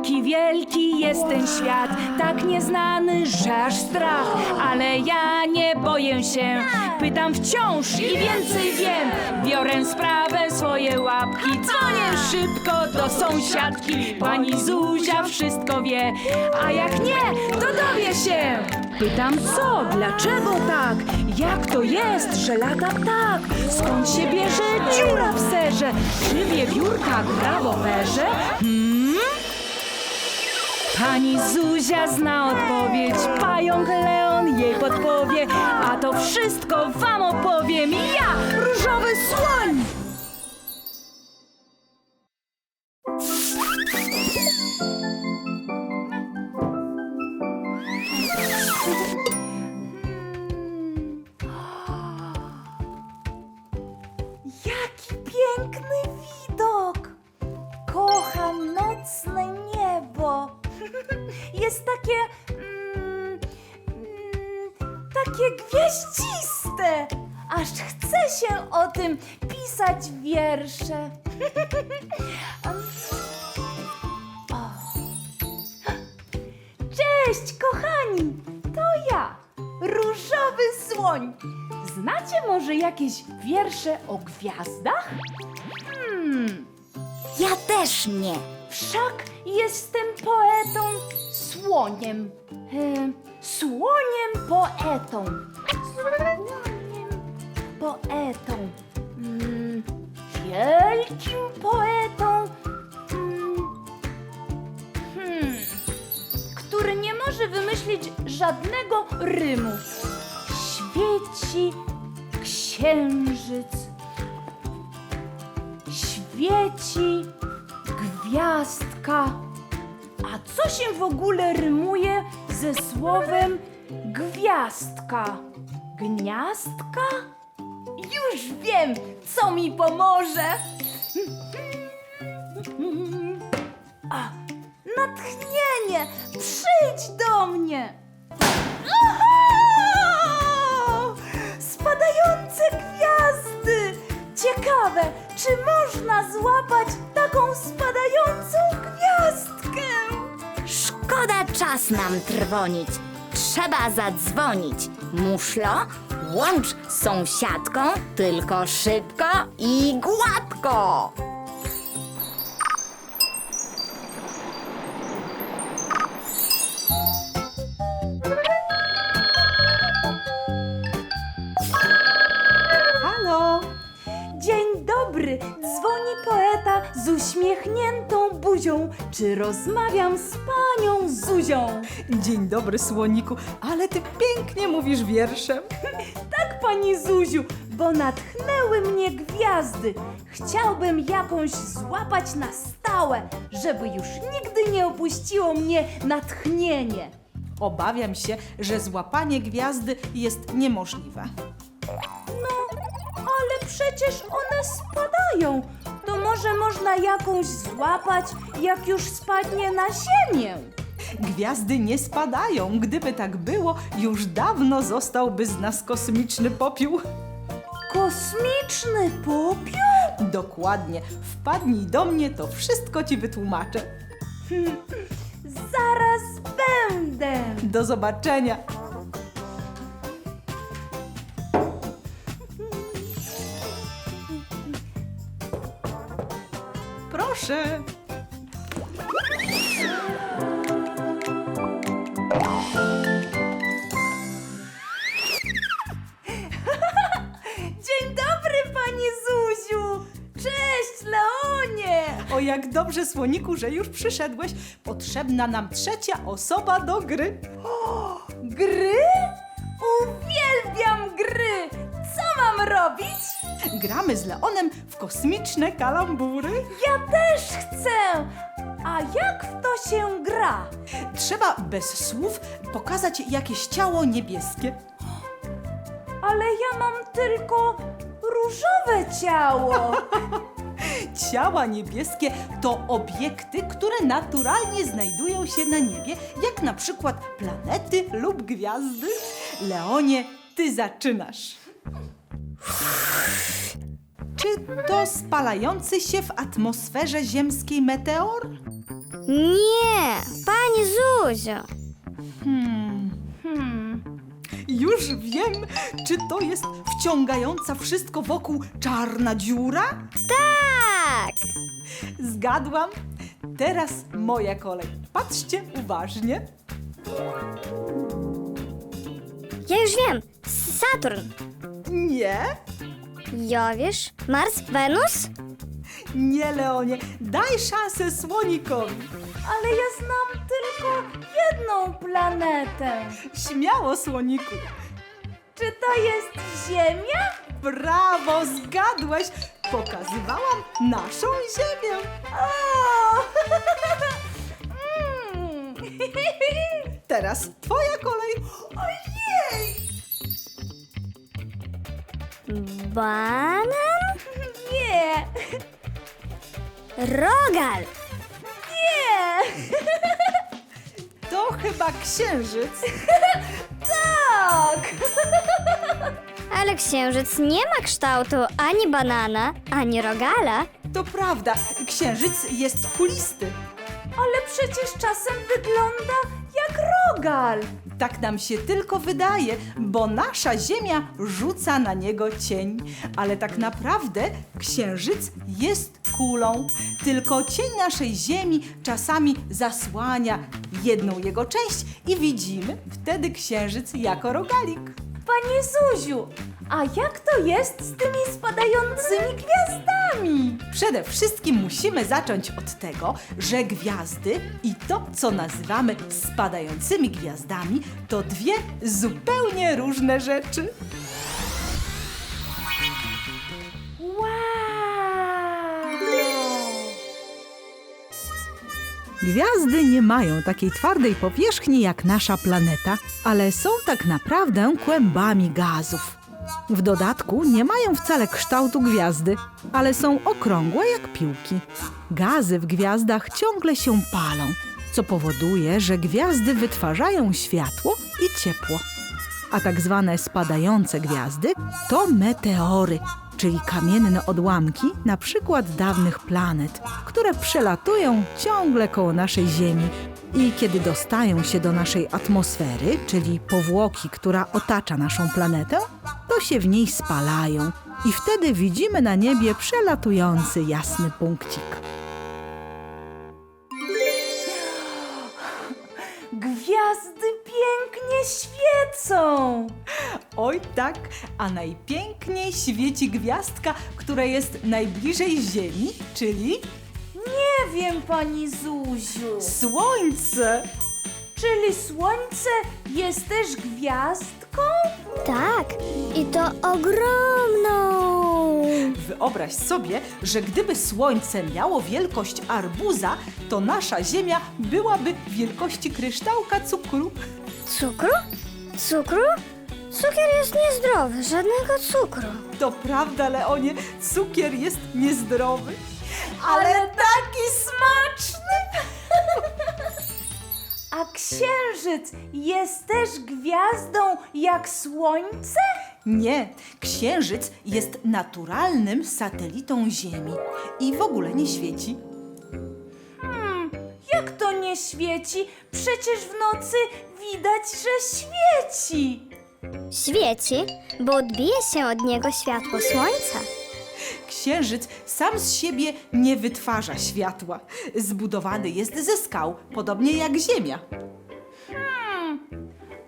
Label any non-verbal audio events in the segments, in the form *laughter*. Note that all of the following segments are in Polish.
Jaki wielki jest ten świat, tak nieznany, że aż strach. Ale ja nie boję się, pytam wciąż i więcej wiem. Biorę sprawę swoje łapki, dzwonię szybko do sąsiadki. Pani Zuzia wszystko wie, a jak nie, to dowie się. Pytam co, dlaczego tak? Jak to jest, że lata tak? Skąd się bierze dziura w serze? Czy wiewiórka gra w? Hmm? Pani Zuzia zna odpowiedź, pająk Leon jej podpowie, a to wszystko wam opowiem ja, różowy słoń! Chce się o tym pisać wiersze. O. Cześć, kochani! To ja, różowy słoń. Znacie może jakieś wiersze o gwiazdach? Hmm, Ja też nie. wszak jestem poetą słoniem. E, słoniem poetą. Poetą. Mm, wielkim poetą. Mm, hmm, który nie może wymyślić żadnego rymu. Świeci księżyc. Świeci gwiazdka. A co się w ogóle rymuje ze słowem gwiazdka? Gniazdka? Już wiem, co mi pomoże. A, natchnienie! Przyjdź do mnie! Aha! Spadające gwiazdy! Ciekawe, czy można złapać taką spadającą gwiazdkę? Szkoda czas nam trwonić. Trzeba zadzwonić. Muszlo, łącz z sąsiadką, tylko szybko i gładko. Halo! Dzień dobry! Dzwoni poeta z uśmiechniętą buzią. Czy rozmawiam z panią Zuzią? Dzień dobry, słoniku, ale ty pięknie mówisz wierszem. Pani Zuziu, bo natchnęły mnie gwiazdy. Chciałbym jakąś złapać na stałe, żeby już nigdy nie opuściło mnie natchnienie. Obawiam się, że złapanie gwiazdy jest niemożliwe. No, ale przecież one spadają. To może można jakąś złapać, jak już spadnie na ziemię. Gwiazdy nie spadają. Gdyby tak było, już dawno zostałby z nas kosmiczny popiół. Kosmiczny popiół? Dokładnie. Wpadnij do mnie, to wszystko ci wytłumaczę. Zaraz będę. Do zobaczenia. Proszę. O jak dobrze, słoniku, że już przyszedłeś. Potrzebna nam trzecia osoba do gry. Gry? Uwielbiam gry! Co mam robić? Gramy z Leonem w kosmiczne kalambury. Ja też chcę! A jak w to się gra? Trzeba bez słów pokazać jakieś ciało niebieskie. Ale ja mam tylko różowe ciało. *laughs* Ciała niebieskie to obiekty, które naturalnie znajdują się na niebie, jak na przykład planety lub gwiazdy. Leonie, ty zaczynasz. Czy to spalający się w atmosferze ziemskiej meteor? Nie, pani Zuzio. Hmm. Już wiem, czy to jest wciągająca wszystko wokół czarna dziura? Tak! Zgadłam. Teraz moja kolej. Patrzcie uważnie. Ja już wiem. Saturn, Nie, Jowisz, Mars, Wenus? nie, Leonie. Daj szansę słonikowi. Ale ja znam tylko jedną planetę. Śmiało, słoniku. Czy to jest Ziemia? Brawo, zgadłeś. Pokazywałam naszą ziemię. O! Mm. *laughs* Teraz twoja kolej. Ojej! Banan? Nie! Rogal! Nie! *laughs* To chyba księżyc. *laughs* Tak! Ale księżyc nie ma kształtu ani banana, ani rogala. To prawda, księżyc jest kulisty. Ale przecież czasem wygląda jak rogal. Tak nam się tylko wydaje, bo nasza Ziemia rzuca na niego cień. Ale tak naprawdę księżyc jest kulą. Tylko cień naszej Ziemi czasami zasłania jedną jego część i widzimy wtedy księżyc jako rogalik. Panie Zuziu, a jak to jest z tymi spadającymi gwiazdami? Przede wszystkim musimy zacząć od tego, że gwiazdy i to, co nazywamy spadającymi gwiazdami, to dwie zupełnie różne rzeczy. Gwiazdy nie mają takiej twardej powierzchni jak nasza planeta, ale są tak naprawdę kłębami gazów. W dodatku nie mają wcale kształtu gwiazdy, ale są okrągłe jak piłki. Gazy w gwiazdach ciągle się palą, co powoduje, że gwiazdy wytwarzają światło i ciepło. A tak zwane spadające gwiazdy to meteory, czyli kamienne odłamki, na przykład dawnych planet, które przelatują ciągle koło naszej Ziemi i kiedy dostają się do naszej atmosfery, czyli powłoki, która otacza naszą planetę, to się w niej spalają i wtedy widzimy na niebie przelatujący jasny punkcik. Oj tak, a najpiękniej świeci gwiazdka, która jest najbliżej Ziemi, czyli Nie wiem, pani Zuziu. Słońce. Czyli Słońce jest też gwiazdką? Tak, i to ogromną. Wyobraź sobie, że gdyby Słońce miało wielkość arbuza, to nasza Ziemia byłaby wielkości kryształka cukru. Cukru? Cukru? Cukier jest niezdrowy, żadnego cukru. To prawda, Leonie, cukier jest niezdrowy, ale taki smaczny. *laughs* A księżyc jest też gwiazdą jak Słońce? Nie, Księżyc jest naturalnym satelitą Ziemi i w ogóle nie świeci. Jak to nie świeci? Przecież w nocy widać, że świeci. Świeci, bo odbije się od niego światło słońca. Księżyc sam z siebie nie wytwarza światła. Zbudowany jest ze skał, podobnie jak Ziemia.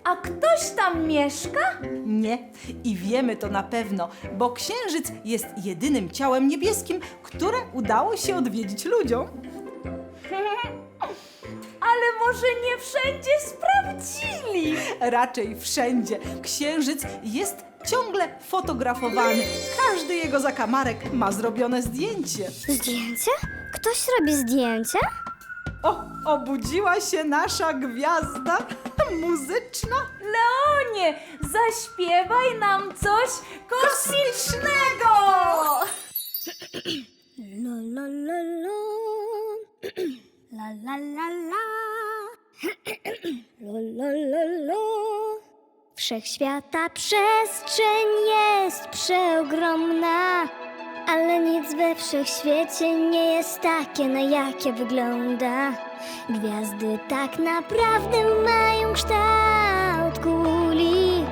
A ktoś tam mieszka? Nie, i wiemy to na pewno, bo Księżyc jest jedynym ciałem niebieskim, które udało się odwiedzić ludziom. *laughs* Może nie wszędzie sprawdzili. Raczej wszędzie. Księżyc jest ciągle fotografowany. Każdy jego zakamarek ma zrobione zdjęcie. Zdjęcie? Ktoś robi zdjęcia? O, obudziła się nasza gwiazda muzyczna. Leonie, zaśpiewaj nam coś kosmicznego! Wszechświata przestrzeń jest przeogromna, Ale nic we wszechświecie nie jest takie, na jakie wygląda. Gwiazdy tak naprawdę mają kształt kuli.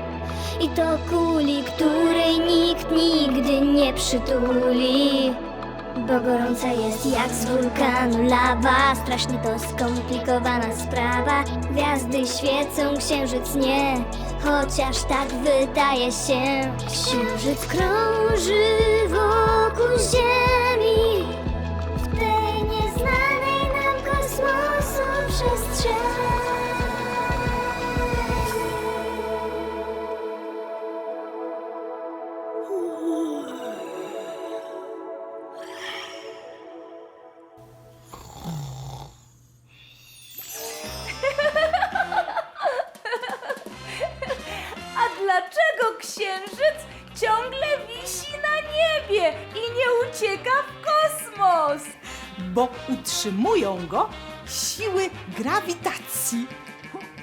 I to kuli, której nikt nigdy nie przytuli. Bo gorąca jest jak z wulkanu lawa. Strasznie to skomplikowana sprawa. Gwiazdy świecą, księżyc nie. Chociaż tak wydaje się. Księżyc krąży wokół Ziemi. W tej nieznanej nam kosmosu przestrzeni ciągle wisi na niebie i nie ucieka w kosmos? Bo utrzymują go siły grawitacji.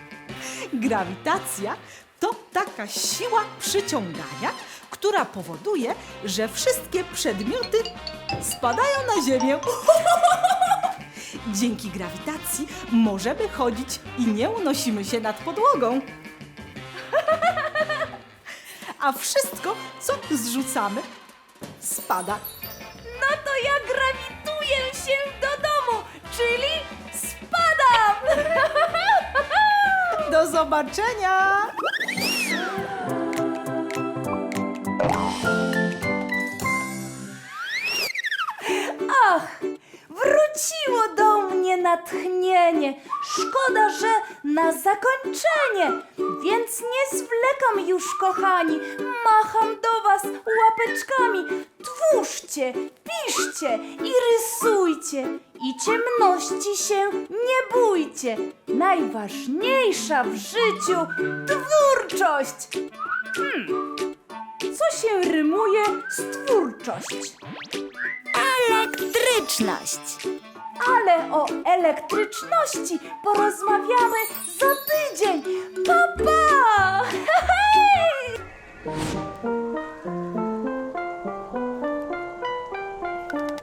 *laughs* Grawitacja to taka siła przyciągania, która powoduje, że wszystkie przedmioty spadają na Ziemię. *laughs* Dzięki grawitacji możemy chodzić i nie unosimy się nad podłogą. *laughs* A wszystko, co zrzucamy, spada. No to ja grawituję się do domu, czyli spadam! *laughs* Do zobaczenia! Ach, wróciło do mnie natchnienie. Szkoda, że na zakończenie. Więc nie zwlekam już, kochani. Macham do was łapeczkami. Twórzcie, piszcie i rysujcie. I ciemności się nie bójcie. Najważniejsza w życiu twórczość. Hmm, co się rymuje z twórczość? Elektryczność. Ale o elektryczności porozmawiamy za tydzień. Pa, pa! Hej! *laughs*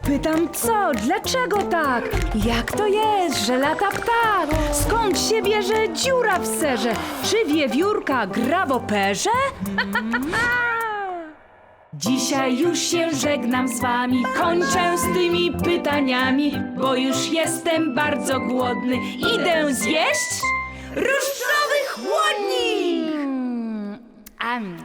Pytam co, dlaczego tak? Jak to jest, że lata ptak? Skąd się bierze dziura w serze? Czy wiewiórka gra w operze? *laughs* Dzisiaj już się żegnam z wami, kończę z tymi pytaniami, bo już jestem bardzo głodny. Idę zjeść rusztowy chłodnik! Mm, am,